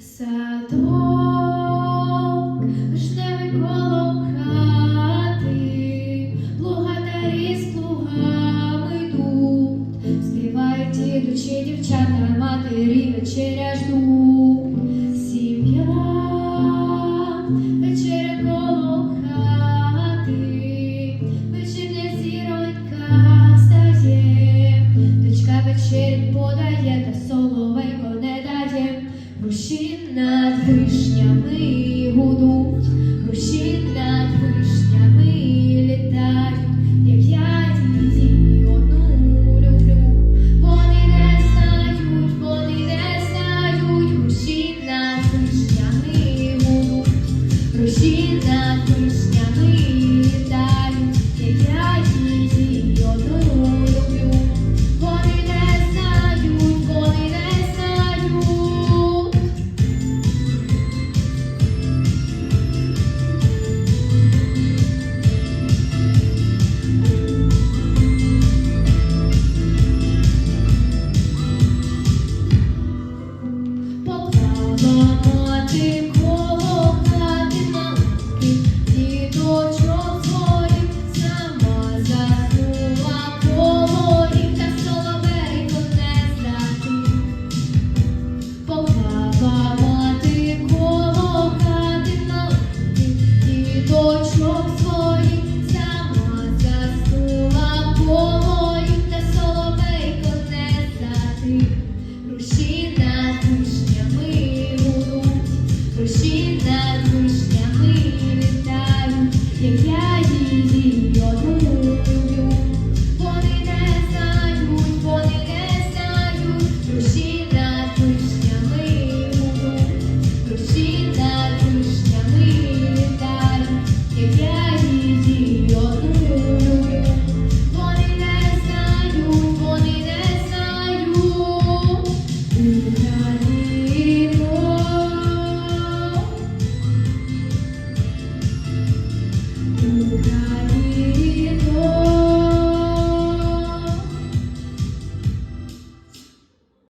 Садок жневий коло хати, плугатарі з плугами йдуть, співають ідучі дівчата, матері вечеря ждуть. над вишнями гудуть, руші над вишнями літають, як я її одну люблю, вони не знають, вони не знають, руші над вишнями гудуть, руші над. Bye.